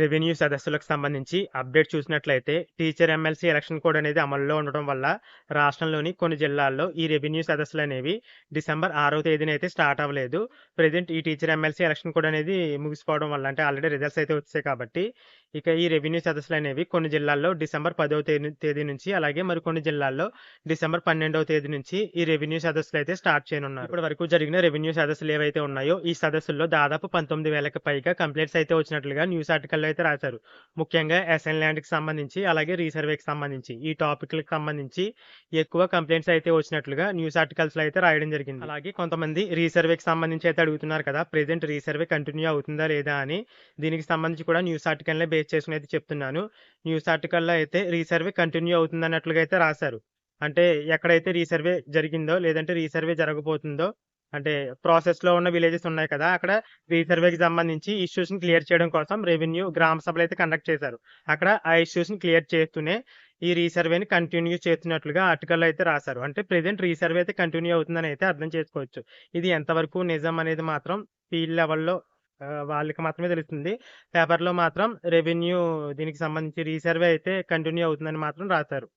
Revenue సదస్సులకు సంబంధించి update చూసినట్లయితే టీచర్ ఎమ్మెల్సీ ఎలక్షన్ కోడ్ అనేది అమల్లో ఉండడం వల్ల రాష్ట్రంలోని కొన్ని జిల్లాల్లో ఈ రెవెన్యూ సదస్సులు అనేవి డిసెంబర్ ఆరవ తేదీన అయితే స్టార్ట్ అవ్వలేదు. ప్రజెంట్ ఈ టీచర్ ఎమ్మెల్సీ ఎలక్షన్ కోడ్ అనేది ముగిసిపోవడం వల్ల అంటే ఆల్రెడీ రిజల్ట్స్ అయితే వచ్చాయి కాబట్టి ఇక ఈ రెవెన్యూ సదస్సులు అనేవి కొన్ని జిల్లాల్లో డిసెంబర్ పదవ తేదీ తేదీ నుంచి అలాగే మరికొన్ని జిల్లాల్లో డిసెంబర్ పన్నెండవ తేదీ నుంచి ఈ రెవెన్యూ సదస్సులు అయితే స్టార్ట్ చేయనున్నారు. ఇప్పటి వరకు జరిగిన రెవెన్యూ సదస్సులు ఏవైతే ఉన్నాయో ఈ సదస్సుల్లో దాదాపు పంతొమ్మిది వేలకు పైగా కంప్లైంట్స్ అయితే వచ్చినట్లుగా న్యూస్ ఆర్టికల్ ఆర్టికల్లో అయితే రాశారు. ముఖ్యంగా ఎస్ఎన్ ల్యాండ్కి సంబంధించి అలాగే రీసర్వేకి సంబంధించి ఈ టాపిక్లకు సంబంధించి ఎక్కువ కంప్లైంట్స్ అయితే వచ్చినట్లుగా న్యూస్ ఆర్టికల్స్లో అయితే రాయడం జరిగింది. అలాగే కొంతమంది రీసర్వేకి సంబంధించి అయితే అడుగుతున్నారు కదా ప్రెజెంట్ రీసర్వే కంటిన్యూ అవుతుందా లేదా అని. దీనికి సంబంధించి కూడా న్యూస్ ఆర్టికల్నే బేస్ చేసుకుని అయితే చెప్తున్నాను. న్యూస్ ఆర్టికల్లో అయితే రీసర్వే కంటిన్యూ అవుతుంది అన్నట్లుగా అయితే రాశారు. అంటే ఎక్కడైతే రీసర్వే జరిగిందో లేదంటే రీసర్వే జరగబోతుందో అంటే ప్రాసెస్లో ఉన్న విలేజెస్ ఉన్నాయి కదా అక్కడ రీసర్వేకి సంబంధించి ఇష్యూస్ని క్లియర్ చేయడం కోసం రెవెన్యూ గ్రామ సభలు అయితే కండక్ట్ చేశారు. అక్కడ ఆ ఇష్యూస్ని క్లియర్ చేస్తూనే ఈ రీసర్వేని కంటిన్యూ చేస్తున్నట్లుగా ఆర్టికల్ అయితే రాశారు. అంటే ప్రెసెంట్ రీసర్వే అయితే కంటిన్యూ అవుతుందని అయితే అర్థం చేసుకోవచ్చు. ఇది ఎంతవరకు నిజం అనేది మాత్రం ఫీల్డ్ లెవెల్లో వాళ్ళకి మాత్రమే తెలుస్తుంది. పేపర్లో మాత్రం రెవెన్యూ దీనికి సంబంధించి రీసర్వే అయితే కంటిన్యూ అవుతుందని మాత్రం రాశారు.